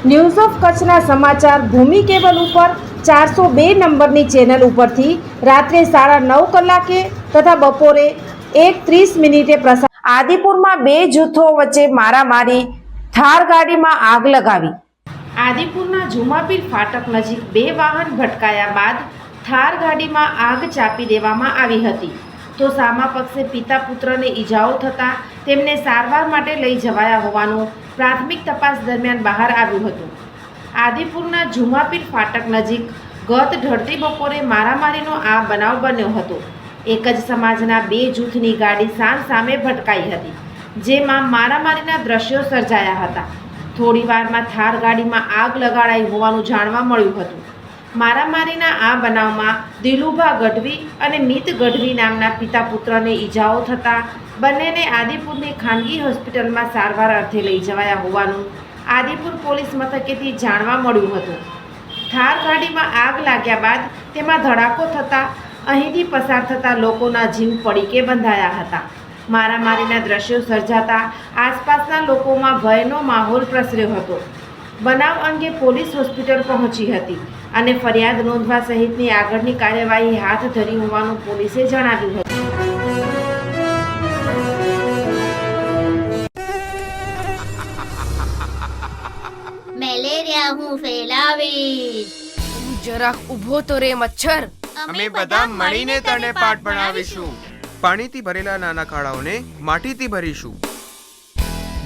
news of કચ્છના સમાચાર ભૂમિ cable ઉપર ચારસો બે નંબરની ચેનલ ઉપરથી રાત્રે સાડા નવ કલાકે તથા બપોરે એક ત્રીસ મિનિટે પ્રસાર આદિપુરમાં બે જૂથો વચ્ચે મારામારી, થાર ગાડીમાં આગ લગાવી. આદિપુરના જુમાપીર ફાટક નજીક બે વાહન ભટકાયા બાદ થાર ગાડીમાં આગ ચાપી દેવામાં આવી હતી. તો સામા પક્ષે પિતા પુત્રને ઈજાઓ થતાં તેમને સારવાર માટે લઈ જવાયા હોવાનું પ્રાથમિક તપાસ દરમિયાન બહાર આવ્યું હતું. આદિપુરના જુમાપીર ફાટક નજીક ગત ઢળતી બપોરે મારામારીનો આ બનાવ બન્યો હતો. એક જ સમાજના બે જૂથની ગાડી સામ સામે ભટકાઈ હતી, જેમાં મારામારીના દ્રશ્યો સર્જાયા હતા. થોડીવારમાં થાર ગાડીમાં આગ લગાડાઈ હોવાનું જાણવા મળ્યું હતું. મારામારીના આ બનાવમાં દિલુભા ગઢવી અને મિત ગઢવી નામના પિતા પુત્રને ઈજાઓ થતાં બંનેને આદિપુરની ખાનગી હોસ્પિટલમાં સારવાર અર્થે લઈ જવાયા હોવાનું આદિપુર પોલીસ મથકેથી જાણવા મળ્યું હતું. થાર ગાડીમાં આગ લાગ્યા બાદ તેમાં ધડાકો થતાં અહીંથી પસાર થતા લોકોના જીવ પડીકે બંધાયા હતા. મારામારીના દ્રશ્યો સર્જાતા આસપાસના લોકોમાં ભયનો માહોલ પ્રસર્યો હતો. બનાવ અંગે પોલીસ હોસ્પિટલ પહોંચી હતી અને ફરિયાદ નોંધવા સહિતની આગળની કાર્યવાહી હાથ ધરી હોવાનું પોલીસે જણાવ્યું હતું. મેલેરિયા હું ફેલાવીશ. જરાક ઊભો તો રે મચ્છર. અમે બધા મળીને તને પાઠ ભણાવીશું. પાણીથી ભરેલા નાના ખાડાઓને માટીથી ભરીશું.